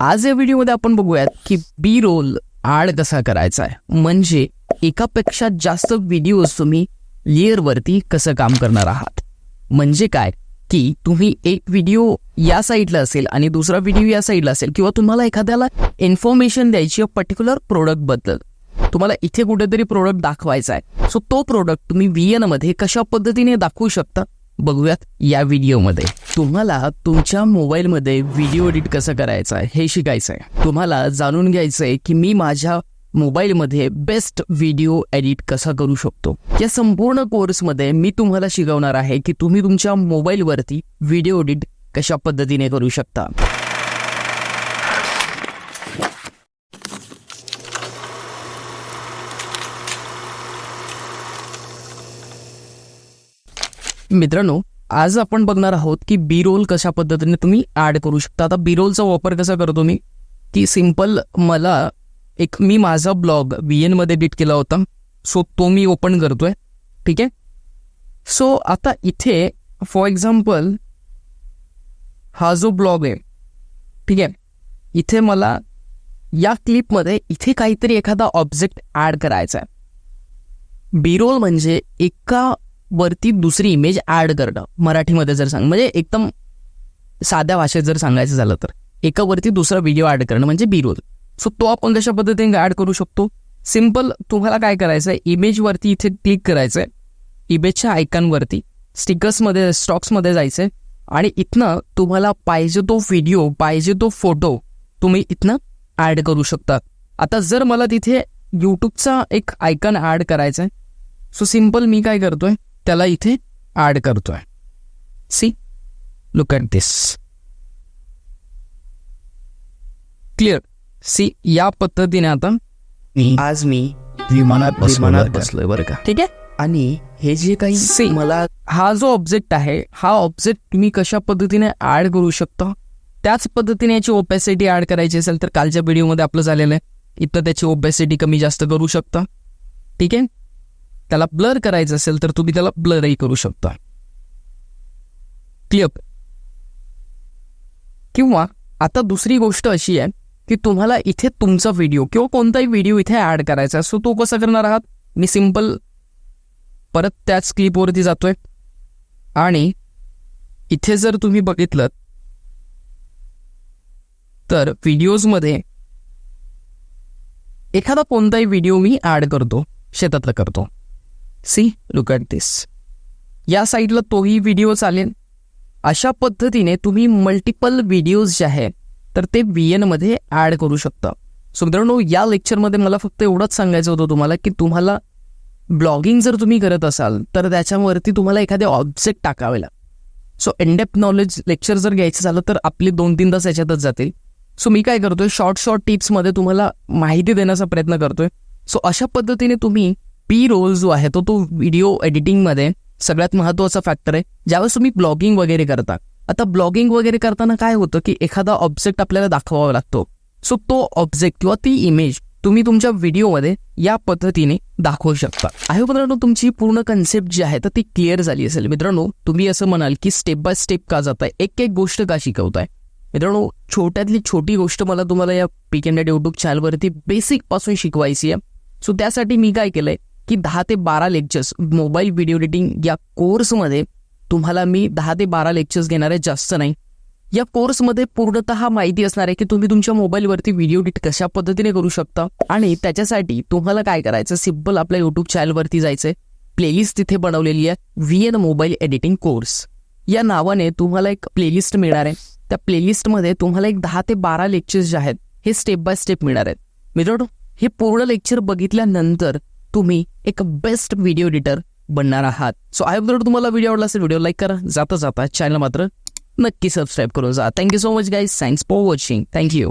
आज या व्हिडिओमध्ये आपण बघूयात की बी रोल आड कसा करायचा आहे म्हणजे एकापेक्षा जास्त व्हिडिओज तुम्ही लेअरवरती कसं काम करणार आहात. म्हणजे काय? की तुम्ही एक व्हिडिओ या साईडला असेल आणि दुसरा व्हिडिओ या साईडला असेल किंवा तुम्हाला एखाद्याला इन्फॉर्मेशन द्यायची पर्टिक्युलर प्रोडक्टबद्दल. तुम्हाला इथे कुठेतरी प्रोडक्ट दाखवायचा आहे सो तो प्रोडक्ट तुम्ही व्हीएनमध्ये कशा पद्धतीने दाखवू शकता? बघूयात या व्हिडिओमध्ये. तुम्हाला तुमच्या मोबाईलमध्ये व्हिडिओ एडिट कसं करायचं आहे हे शिकायचं आहे. तुम्हाला जाणून घ्यायचं आहे की मी माझ्या मोबाईलमध्ये बेस्ट व्हिडिओ एडिट कसा करू शकतो. या संपूर्ण कोर्समध्ये मी तुम्हाला शिकवणार आहे की तुम्ही तुमच्या मोबाईलवरती व्हिडिओ एडिट कशा पद्धतीने करू शकता. मित्रांनो आज आपण बघणार आहोत की बी रोल कशा पद्धतीने तुम्ही ॲड करू शकता. आता बी रोलचा वापर कसा करतो मी? की सिंपल मला एक मी माझा ब्लॉग व्ही एनमध्ये एडिट केला होता. सो तो मी ओपन करतोय. ठीक आहे? सो आता इथे फॉर एक्झाम्पल हा जो ब्लॉग आहे. ठीक आहे? इथे मला या क्लिपमध्ये इथे काहीतरी एखादा ऑब्जेक्ट ॲड करायचा आहे. बी रोल म्हणजे एका वरती दुसरी इमेज ऍड करणं. मराठीमध्ये जर सांग म्हणजे एकदम साध्या भाषेत जर सांगायचं झालं तर. एकावरती दुसरा व्हिडिओ ऍड करणं म्हणजे बी रोल सो तो आपण कशा पद्धतीने ऍड करू शकतो? सिंपल तुम्हाला काय करायचं आहे इमेजवरती इथे क्लिक करायचं आहे इमेजच्या आयकॉनवरती स्टिकर्समध्ये स्टॉक्समध्ये जायचं आहे आणि इथनं तुम्हाला पाहिजे तो व्हिडिओ पाहिजे तो फोटो तुम्ही इथनं ऍड करू शकता. आता जर मला तिथे यूट्यूबचा एक आयकॉन ऍड करायचा आहे सो सिंपल मी काय करतोय? त्याला इथे ऍड करतोय. See look at this clear see या पद्धतीने आता आज मी विमानात विमानात बसलोय बरं का? ठीक आहे? आणि हे जे काही See. मला हा जो ऑब्जेक्ट आहे हा ऑब्जेक्ट तुम्ही कशा पद्धतीने ऍड करू शकता? त्याच पद्धतीने याची ओपॅसिटी ऍड करायची असेल तर कालच्या व्हिडिओमध्ये आपलं झालेलं आहे. इथं त्याची ओपॅसिटी कमी जास्त करू शकता. ठीक आहे? त्याला ब्लर करायचं असेल तर तुम्ही त्याला ब्लरही करू शकता. क्लिअर किंवा आता दुसरी गोष्ट अशी आहे की तुम्हाला इथे तुमचा व्हिडिओ किंवा कोणताही व्हिडिओ इथे ऍड करायचा सो तो कसा करणार आहात? मी सिंपल परत त्याच क्लिपवरती जातोय. आणि इथे जर तुम्ही बघितलं तर व्हिडिओजमध्ये एखादा कोणताही व्हिडिओ मी ऍड करतो शेतातला करतो. सी लुक ॲट दिस या साईडला तोही व्हिडिओ चालेल. अशा पद्धतीने तुम्ही मल्टिपल व्हिडिओज जे आहेत तर ते व्ही एनमध्ये ॲड करू शकता. सो मित्रांनो या लेक्चरमध्ये मला फक्त एवढंच सांगायचं होतं तुम्हाला की तुम्हाला ब्लॉगिंग जर तुम्ही करत असाल तर त्याच्यावरती तुम्हाला एखादे ऑब्जेक्ट टाकावे लागेल सो इनडेप नॉलेज लेक्चर जर घ्यायचं झालं तर आपले दोन तीन तास याच्यातच जातील. सो मी काय करतोय शॉर्ट शॉर्ट टिप्समध्ये तुम्हाला माहिती देण्याचा प्रयत्न करतोय. सो अशा पद्धतीने तुम्ही पी रोल जो आहे तो तो व्हिडिओ एडिटिंगमध्ये सगळ्यात महत्त्वाचा फॅक्टर आहे. ज्यावेळेस तुम्ही ब्लॉगिंग वगैरे करता आता ब्लॉगिंग वगैरे करताना काय होतं की एखादा ऑब्जेक्ट आपल्याला दाखवावा लागतो. सो तो ऑब्जेक्ट किंवा ती इमेज तुम्ही तुमच्या व्हिडिओमध्ये या पद्धतीने दाखवू शकता. आहे मित्रांनो तुमची पूर्ण कन्सेप्ट जी आहे तर ती क्लिअर झाली असेल. मित्रांनो तुम्ही असं म्हणाल की स्टेप बाय स्टेप का जाताय एक एक गोष्ट का शिकवताय? मित्रांनो छोट्यातली छोटी गोष्ट मला तुम्हाला या पीक अँड युट्यूब चॅनलवरती बेसिकपासून शिकवायची आहे. सो त्यासाठी मी काय केलंय की दहा ते बारा लेक्चर्स मोबाईल व्हिडिओ एडिटिंग या कोर्समध्ये तुम्हाला मी दहा ते बारा लेक्चर्स घेणार आहे जास्त नाही. या कोर्समध्ये पूर्णतः माहिती असणार आहे की तुम्ही तुमच्या मोबाईलवरती व्हिडिओ एडिट कशा पद्धतीने करू शकता आणि त्याच्यासाठी तुम्हाला काय करायचं सिंपल आपल्या यूट्यूब चॅनलवरती जायचंय. प्लेलिस्ट तिथे बनवलेली आहे V N mobile editing course या नावाने तुम्हाला एक प्लेलिस्ट मिळणार आहे. त्या प्लेलिस्टमध्ये तुम्हाला एक दहा ते बारा लेक्चर्स जे आहेत हे स्टेप बाय स्टेप मिळणार आहेत. मित्रांनो हे पूर्ण लेक्चर बघितल्यानंतर तुम्ही एक बेस्ट व्हिडिओ एडिटर बनणार आहात. सो आय जर तुम्हाला व्हिडिओ आवडला असेल व्हिडिओ लाईक करा. जाता जाता चॅनल मात्र नक्की सबस्क्राईब करून जा. Thank you so much guys thanks for watching thank you